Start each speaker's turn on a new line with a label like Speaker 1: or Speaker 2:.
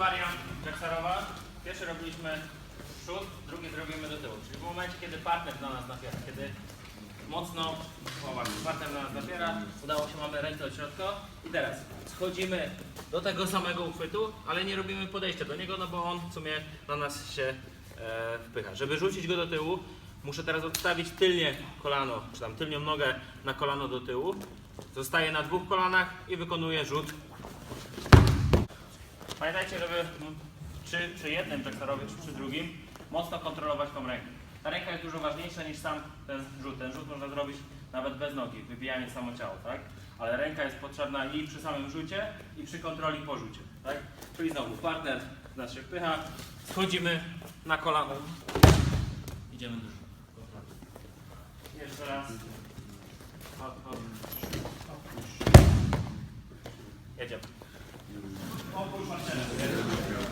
Speaker 1: wariant Jacksarowa. Pierwszy robiliśmy w przód, drugi zrobimy do tyłu. Czyli w momencie, kiedy partner na nas napiera, kiedy mocno, o partner na nas napiera, udało się, mamy ręce od środka i teraz schodzimy do tego samego uchwytu, ale nie robimy podejścia do niego, no bo on w sumie na nas się e, wpycha. Żeby rzucić go do tyłu, muszę teraz odstawić tylnie kolano, czy tam tylnią nogę na kolano do tyłu. Zostaję na dwóch kolanach i wykonuję rzut Pamiętajcie, żeby mm, czy przy jednym traktorowym, czy przy drugim mocno kontrolować tą rękę. Ta ręka jest dużo ważniejsza niż sam ten rzut. Ten rzut można zrobić nawet bez nogi, wybijając samo ciało, tak? Ale ręka jest potrzebna i przy samym rzucie, i przy kontroli po rzucie, tak? Czyli znowu partner nas się wpycha, schodzimy na kolano, idziemy do rzutu. Jeszcze raz. Jedziemy. Oprócz Marcela.